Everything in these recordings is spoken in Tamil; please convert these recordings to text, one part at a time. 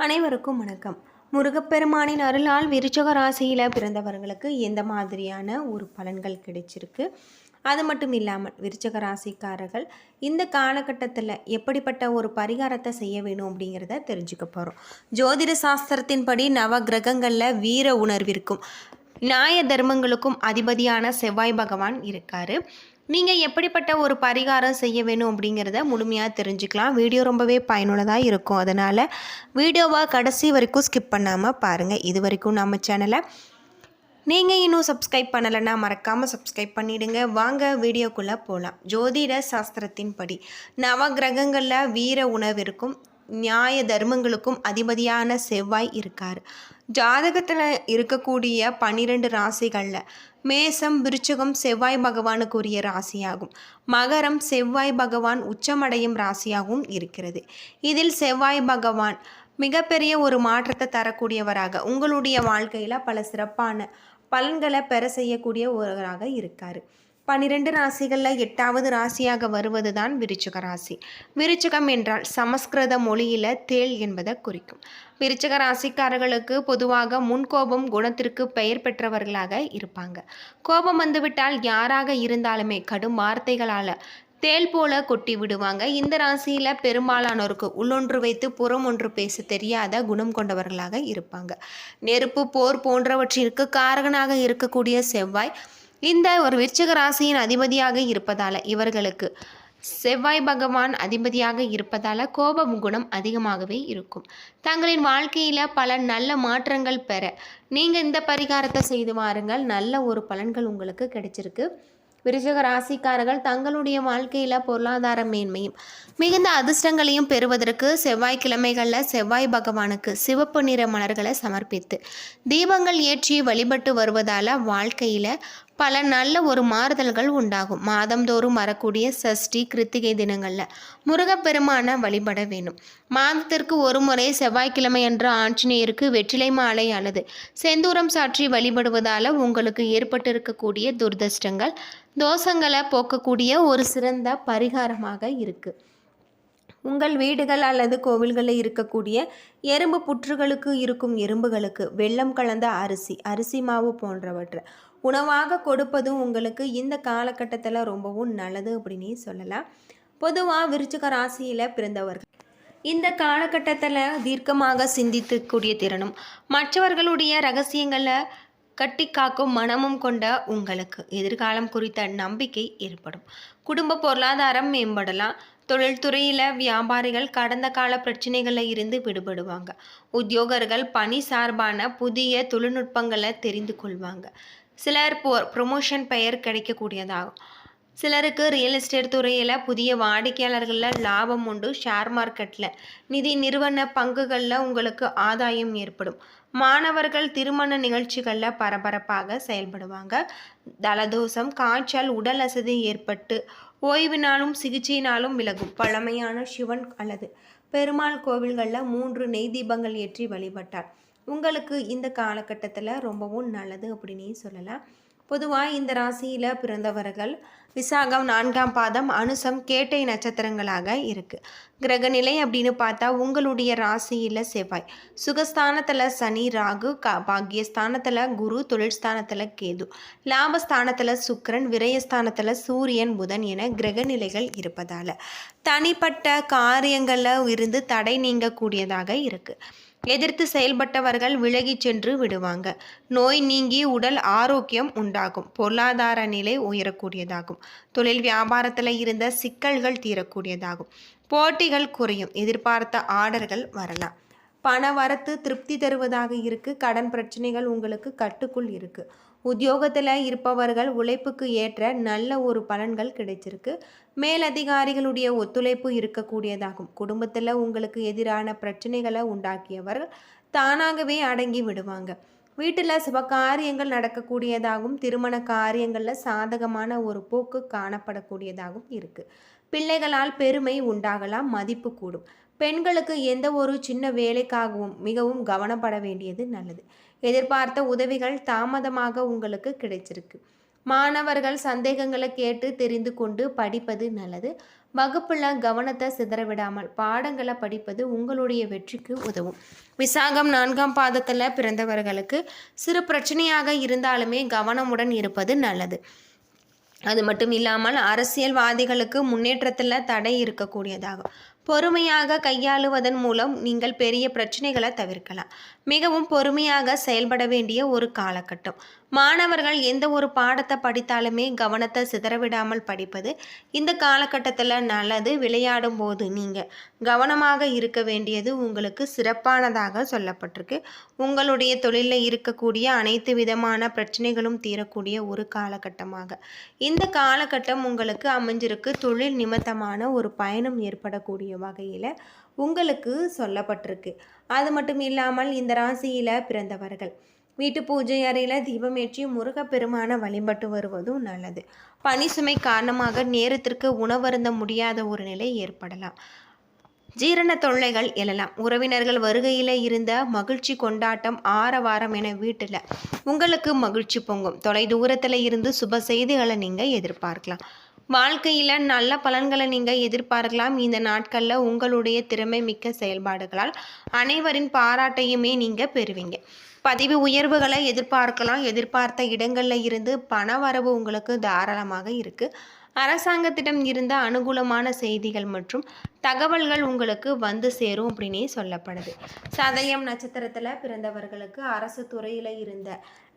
அனைவருக்கும் வணக்கம். முருகப்பெருமானின் அருளால் விருச்சக ராசியில் பிறந்தவர்களுக்கு எந்த மாதிரியான ஒரு பலன்கள் கிடைச்சிருக்கு. அது மட்டும் இல்லாமல் விருச்சக ராசிக்காரர்கள் இந்த காலகட்டத்தில் எப்படிப்பட்ட ஒரு பரிகாரத்தை செய்ய வேணும் அப்படிங்கிறத தெரிஞ்சுக்க போகிறோம் ஜோதிட சாஸ்திரத்தின்படி நவ கிரகங்களில் வீர உணர்விற்கும் நியாய தர்மங்களுக்கும் அதிபதியான செவ்வாய் பகவான் இருக்கார். நீங்கள் எப்படிப்பட்ட ஒரு பரிகாரம் செய்ய வேணும் அப்படிங்கிறத முழுமையாக தெரிஞ்சுக்கலாம். வீடியோ ரொம்பவே பயனுள்ளதாக இருக்கும். அதனால் வீடியோவை கடைசி வரைக்கும் ஸ்கிப் பண்ணாமல் பாருங்கள் இது வரைக்கும் நம்ம சேனலை நீங்கள் இன்னும் சப்ஸ்கிரைப் பண்ணலைன்னா மறக்காமல் சப்ஸ்கிரைப் பண்ணிடுங்க. வாங்க வீடியோக்குள்ளே போகலாம் ஜோதிட சாஸ்திரத்தின்படி நவ கிரகங்களில் வீர உணவிற்கும் நியாய தர்மங்களுக்கும் அதிபதியான செவ்வாய் இருக்கார். ஜாதகத்தில் இருக்கக்கூடிய பன்னிரெண்டு ராசிகளில் மேசம் விருச்சகம் செவ்வாய் பகவானுக்குரிய ராசியாகும். மகரம் செவ்வாய் பகவான் உச்சமடையும் ராசியாகவும் இருக்கிறது. இதில் செவ்வாய் பகவான் மிகப்பெரிய ஒரு மாற்றத்தை தரக்கூடியவராக உங்களுடைய வாழ்க்கையில் பல சிறப்பான பலன்களை பெற செய்யக்கூடிய ஒருவராக இருக்கார். பனிரெண்டு ராசிகளில் எட்டாவது ராசியாக வருவது தான் விருச்சிக ராசி. விருச்சிகம் என்றால் சமஸ்கிருத மொழியில் தேள் என்பதை குறிக்கும். விருச்சிக ராசிக்காரர்களுக்கு பொதுவாக முன்கோபம் குணத்திற்கு பெயர் பெற்றவர்களாக இருப்பாங்க. கோபம் வந்துவிட்டால் யாராக இருந்தாலுமே கடும் வார்த்தைகளால் தேல் போல கொட்டி விடுவாங்க. இந்த ராசியில் பெரும்பாலானோருக்கு உள்ளொன்று வைத்து புறம் ஒன்று பேச தெரியாத குணம் கொண்டவர்களாக இருப்பாங்க. நெருப்பு போர் போன்றவற்றிற்கு காரகனாக இருக்கக்கூடிய செவ்வாய் இந்த ஒரு விருச்சிக ராசியின் அதிபதியாக இருப்பதால் இவர்களுக்கு செவ்வாய் பகவான் அதிபதியாக இருப்பதால் கோபம் குணம் அதிகமாகவே இருக்கும். தங்களின் வாழ்க்கையில் பல நல்ல மாற்றங்கள் பெற நீங்கள் இந்த பரிகாரத்தை செய்து வாருங்கள். நல்ல ஒரு பலன்கள் உங்களுக்கு கிடைச்சிருக்கு. விருச்சக ராசிக்காரர்கள் தங்களுடைய வாழ்க்கையில் பொருளாதார மேன்மையும் மிகுந்த அதிர்ஷ்டங்களையும் பெறுவதற்கு செவ்வாய்க்கிழமைகளில் செவ்வாய் பகவானுக்கு சிவப்பு நிற மலர்களை சமர்ப்பித்து தீபங்கள் ஏற்றி வழிபட்டு வருவதால் வாழ்க்கையில் பல நல்ல ஒரு மாறுதல்கள் உண்டாகும். மாதந்தோறும் வரக்கூடிய சஷ்டி கிருத்திகை தினங்களில் முருகப்பெருமானை வழிபட வேணும். மாதத்திற்கு ஒரு முறை செவ்வாய்க்கிழமை என்ற ஆஞ்சநேயருக்கு வெற்றிலை மாலை அல்லது செந்தூரம் சாற்றி வழிபடுவதால் உங்களுக்கு ஏற்பட்டிருக்கக்கூடிய துர்தஷ்டங்கள் தோஷங்களை போக்கக்கூடிய ஒரு சிறந்த பரிகாரமாக இருக்குது உங்கள் வீடுகள் அல்லது கோவில்களில் இருக்கக்கூடிய எறும்பு புற்றுகளுக்கு இருக்கும் எறும்புகளுக்கு வெள்ளம் கலந்த அரிசி அரிசி மாவு போன்றவற்றை உணவாக கொடுப்பதும் உங்களுக்கு இந்த காலகட்டத்தில் ரொம்பவும் நல்லது அப்படின்னு சொல்லலாம். பொதுவாக விருச்சிக ராசியில் பிறந்தவர்கள். இந்த காலகட்டத்தில் தீர்க்கமாக சிந்தித்துக்கூடிய திறனும் மற்றவர்களுடைய ரகசியங்களை கட்டி காக்கும் மனமும் கொண்ட உங்களுக்கு எதிர்காலம் குறித்த நம்பிக்கை ஏற்படும். குடும்ப பொருளாதாரம் மேம்படலாம். தொழில்துறையில் வியாபாரிகள் கடந்த கால பிரச்சனைகளில் இருந்து விடுபடுவாங்க. உத்தியோகர்கள் பணி சார்பான புதிய தொழில்நுட்பங்களை தெரிந்து கொள்வாங்க. சிலர் ப்ரொமோஷன் பெயர் கிடைக்கக்கூடியதாகும். சிலருக்கு ரியல் எஸ்டேட் துறையில் புதிய வாடிக்கையாளர்களில் லாபம் உண்டு. ஷேர் மார்க்கெட்டில் நிதி நிறுவன பங்குகளில் உங்களுக்கு ஆதாயம் ஏற்படும். மாணவர்கள் திருமண நிகழ்ச்சிகளில் பரபரப்பாக செயல்படுவாங்க. தலதோஷம் காய்ச்சல் உடல் அசதி ஏற்பட்டு ஓய்வினாலும் சிகிச்சையினாலும் விலகும். பழமையான சிவன் அல்லது பெருமாள் கோவில்களில் மூன்று நெய் தீபங்கள் ஏற்றி வழிபட்டார். உங்களுக்கு இந்த காலகட்டத்தில் ரொம்பவும் நல்லது அப்படின்னே சொல்லலாம். பொதுவாக இந்த ராசியில் பிறந்தவர்கள் விசாகம் நான்காம் பாதம் அனுசம் கேட்டை நட்சத்திரங்களாக இருக்குது கிரகநிலை அப்படின்னு பார்த்தா உங்களுடைய ராசியில் செவ்வாய். சுகஸ்தானத்தில் சனி ராகு க பாக்யஸ்தானத்தில் குரு தொழிற்ஸ்தானத்தில் கேது. லாபஸ்தானத்தில் சுக்கரன் விரயஸ்தானத்தில் சூரியன் புதன் என கிரகநிலைகள் இருப்பதால் தனிப்பட்ட காரியங்களில் இருந்து தடை நீங்கக்கூடியதாக இருக்குது எதிர்த்து செயல்பட்டவர்கள் விலகி சென்று விடுவாங்க. நோய் நீங்கி உடல் ஆரோக்கியம் உண்டாகும். பொருளாதார நிலை உயரக்கூடியதாகும். தொழில் வியாபாரத்தில் இருந்த சிக்கல்கள் தீரக்கூடியதாகும். போட்டிகள் குறையும். எதிர்பார்த்த ஆர்டர்கள் வரலாம். பண வரத்து திருப்தி தருவதாக இருக்குது கடன் பிரச்சனைகள் உங்களுக்கு கட்டுக்குள் இருக்குது உத்தியோகத்தில் இருப்பவர்கள் உழைப்புக்கு ஏற்ற நல்ல ஒரு பலன்கள் கிடைச்சிருக்கு. மேலதிகாரிகளுடைய ஒத்துழைப்பு இருக்கக்கூடியதாகும். குடும்பத்தில் உங்களுக்கு எதிரான பிரச்சனைகளை உண்டாக்கியவர் தானாகவே அடங்கி விடுவாங்க. வீட்டில் சுப காரியங்கள் நடக்கக்கூடியதாகவும் திருமண காரியங்களில் சாதகமான ஒரு போக்கு காணப்படக்கூடியதாகவும் இருக்குது பிள்ளைகளால் பெருமை உண்டாகலாம் மதிப்பு கூடும். பெண்களுக்கு எந்த ஒரு சின்ன வேலைக்காகவும் மிகவும் கவனப்பட வேண்டியது நல்லது. எதிர்பார்த்த உதவிகள் தாமதமாக உங்களுக்கு கிடைச்சிருக்கு. மாணவர்கள் சந்தேகங்களை கேட்டு தெரிந்து கொண்டு படிப்பது நல்லது. வகுப்பில் கவனத்தை சிதறவிடாமல் பாடங்களை படிப்பது உங்களுடைய வெற்றிக்கு உதவும். விசாகம் நான்காம் பாதத்தில் பிறந்தவர்களுக்கு சிறு பிரச்சனையாக இருந்தாலுமே கவனமுடன் இருப்பது நல்லது. அது மட்டும் இல்லாமல் அரசியல்வாதிகளுக்கு முன்னேற்றத்தில் தடை இருக்கக்கூடியதாகும். பொறுமையாக கையாளுவதன் மூலம் நீங்கள் பெரிய பிரச்சனைகளை தவிர்க்கலாம். மிகவும் பொறுமையாக செயல்பட வேண்டிய ஒரு காலகட்டம். மாணவர்கள் எந்த ஒரு பாடத்தை படித்தாலுமே கவனத்தை சிதறவிடாமல் படிப்பது இந்த காலகட்டத்தில் நல்லது விளையாடும் போது நீங்கள் கவனமாக இருக்க வேண்டியது உங்களுக்கு சிறப்பானதாக சொல்லப்பட்டிருக்கு. உங்களுடைய தொழிலில் இருக்கக்கூடிய அனைத்து விதமான பிரச்சனைகளும் தீரக்கூடிய ஒரு காலகட்டமாக. இந்த காலகட்டம் உங்களுக்கு அமைஞ்சிருக்கு தொழில் நிமித்தமான ஒரு பயணம் ஏற்படக்கூடிய வகையில். உங்களுக்கு சொல்லப்பட்டிருக்கு. அது மட்டும் இல்லாமல் இந்த ராசியில் பிறந்தவர்கள். வீட்டு பூஜை அறையில் தீபமேற்றி முருகப்பெருமான வழிபட்டு வருவதும் நல்லது. பனி சுமை காரணமாக நேரத்திற்கு உணவருந்த முடியாத ஒரு நிலை ஏற்படலாம். ஜீரண தொல்லைகள் எழலாம். உறவினர்கள் வருகையில் இருந்த மகிழ்ச்சி கொண்டாட்டம் ஆரவாரம் என வீட்டில். உங்களுக்கு மகிழ்ச்சி பொங்கும். தொலை தூரத்தில் இருந்து சுப செய்திகளை நீங்கள் எதிர்பார்க்கலாம். வாழ்க்கையில் நல்ல பலன்களை நீங்கள் எதிர்பார்க்கலாம். இந்த நாட்களில் உங்களுடைய திறமை மிக்க செயல்பாடுகளால் அனைவரின் பாராட்டையுமே நீங்கள் பெறுவீங்க. பதிவு உயர்வுகளை எதிர்பார்க்கலாம். எதிர்பார்த்த இடங்களில் இருந்து பண வரவு உங்களுக்கு தாராளமாக இருக்குது அரசாங்கத்திடம் இருந்த அனுகூலமான செய்திகள் மற்றும் தகவல்கள் உங்களுக்கு வந்து சேரும் அப்படின்னே சொல்லப்படுது. சதயம் நட்சத்திரத்தில் பிறந்தவர்களுக்கு அரசு துறையில் இருந்த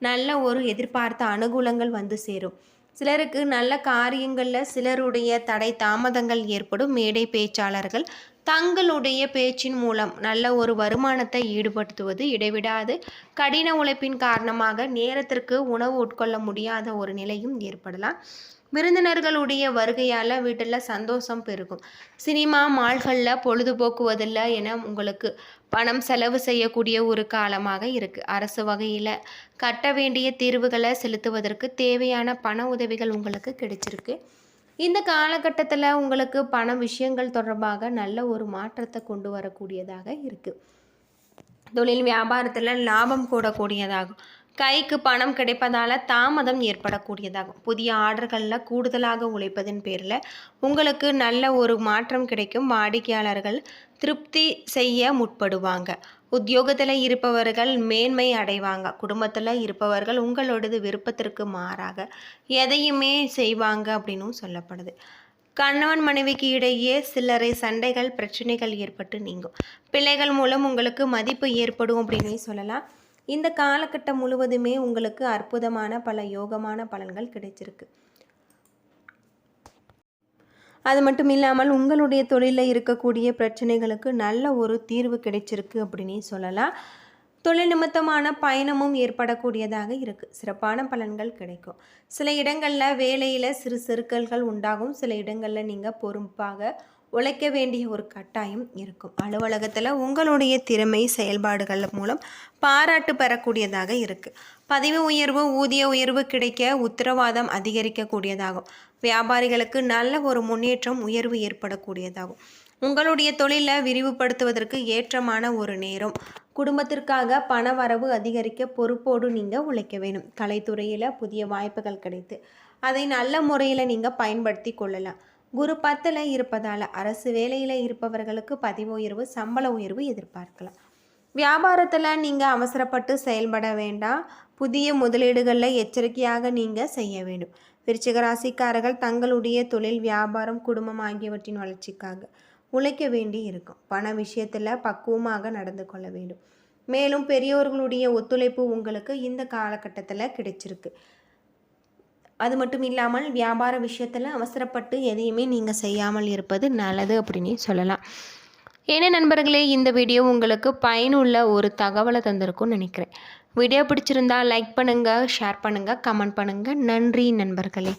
நல்ல ஒரு எதிர்பார்த்த அனுகூலங்கள் வந்து சேரும். சிலருக்கு நல்ல காரியங்களில் சிலருடைய தடை தாமதங்கள் ஏற்படும். மேடை பேச்சாளர்கள் தங்களுடைய பேச்சின் மூலம் நல்ல ஒரு வருமானத்தை ஈடுபடுத்துவது இடைவிடாது. கடின உழைப்பின் காரணமாக நேரத்திற்கு உணவு உட்கொள்ள முடியாத ஒரு நிலையும் ஏற்படலாம். விருந்தினர்களுடைய வருகையால் வீட்டில் சந்தோஷம் பெருகும். சினிமா மால்களில் பொழுதுபோக்குவதில்லை என உங்களுக்கு பணம் செலவு செய்யக்கூடிய ஒரு காலமாக இருக்குது அரசு வகையில் கட்ட வேண்டிய தீர்வுகளை செலுத்துவதற்கு தேவையான பண உதவிகள் உங்களுக்கு கிடைச்சிருக்கு. இந்த காலகட்டத்தில் உங்களுக்கு பண விஷயங்கள் தொடர்பாக நல்ல ஒரு மாற்றத்தை கொண்டு வரக்கூடியதாக இருக்குது தொழில் வியாபாரத்தில் லாபம் கூடக்கூடியதாகும். கைக்கு பணம் கிடைப்பதால் தாமதம் ஏற்படக்கூடியதாகும். புதிய ஆர்டர்களில் கூடுதலாக உழைப்பதன் பேரில் உங்களுக்கு நல்ல ஒரு மாற்றம் கிடைக்கும். வாடிக்கையாளர்கள் திருப்தி செய்ய முற்படுவாங்க. உத்தியோகத்தில் இருப்பவர்கள் மேன்மை அடைவாங்க. குடும்பத்தில் இருப்பவர்கள் உங்களோடது விருப்பத்திற்கு மாறாக எதையுமே செய்வாங்க அப்படின்னும் சொல்லப்படுது. கணவன் மனைவிக்கு இடையே சில்லறை சண்டைகள் பிரச்சனைகள் ஏற்பட்டு நீங்கும். பிள்ளைகள் மூலம் உங்களுக்கு மதிப்பு ஏற்படும் அப்படின்னு சொல்லலாம். இந்த காலகட்டம் முழுவதுமே உங்களுக்கு அற்புதமான பல யோகமான பலன்கள் கிடைச்சிருக்கு. அது மட்டும் இல்லாமல் உங்களுடைய தொழிலில் இருக்கக்கூடிய பிரச்சனைகளுக்கு நல்ல ஒரு தீர்வு கிடைச்சிருக்கு அப்படின்னு சொல்லலாம். தொழில் நிமித்தமான பயணமும் ஏற்படக்கூடியதாக இருக்குது சிறப்பான பலன்கள் கிடைக்கும். சில இடங்களில் வேலையில் சிறு செருக்கல்கள் உண்டாகும். சில இடங்களில் நீங்கள் பொறுப்பாக உழைக்க வேண்டிய ஒரு கட்டாயம் இருக்கும். அலுவலகத்தில் உங்களுடைய திறமை செயல்பாடுகள் மூலம் பாராட்டு பெறக்கூடியதாக இருக்குது பதவி உயர்வு ஊதிய உயர்வு கிடைக்க உத்தரவாதம் அதிகரிக்கக்கூடியதாகும். வியாபாரிகளுக்கு நல்ல ஒரு முன்னேற்றம் உயர்வு ஏற்படக்கூடியதாகும். உங்களுடைய தொழிலை விரிவுபடுத்துவதற்கு ஏற்றமான ஒரு நேரம் குடும்பத்திற்காக பண வரவு அதிகரிக்க பொறுப்போடு நீங்கள் உழைக்க வேணும் கலைத்துறையில் புதிய வாய்ப்புகள் கிடைத்து அதை நல்ல முறையில் நீங்கள் பயன்படுத்தி கொள்ளலாம். குரு பத்தில் இருப்பதால் அரசு வேலையில் இருப்பவர்களுக்கு பதிவு உயர்வு சம்பள உயர்வு எதிர்பார்க்கலாம். வியாபாரத்தில் நீங்கள் அவசரப்பட்டு செயல்பட வேண்டாம். புதிய முதலீடுகளில் எச்சரிக்கையாக நீங்கள் செய்ய வேண்டும். விருச்சிக ராசிக்காரர்கள் தங்களுடைய தொழில் வியாபாரம் குடும்பம் ஆகியவற்றின் வளர்ச்சிக்காக. உழைக்க வேண்டி இருக்கும். பண விஷயத்தில் பக்குவமாக நடந்து கொள்ள வேண்டும். மேலும் பெரியோர்களுடைய ஒத்துழைப்பு உங்களுக்கு இந்த காலகட்டத்தில் கிடைச்சிருக்கு. அது மட்டும் இல்லாமல் வியாபார விஷயத்தில் அவசரப்பட்டு எதையுமே நீங்கள் செய்யாமல் இருப்பது நல்லது அப்படின்னு சொல்லலாம். ஏன்னா நண்பர்களே இந்த வீடியோ உங்களுக்கு பயனுள்ள ஒரு தகவலை தந்திருக்கும்னு நினைக்கிறேன். வீடியோ பிடிச்சிருந்தா லைக் பண்ணுங்கள் ஷேர் பண்ணுங்கள் கமெண்ட் பண்ணுங்கள் நன்றி நண்பர்களே.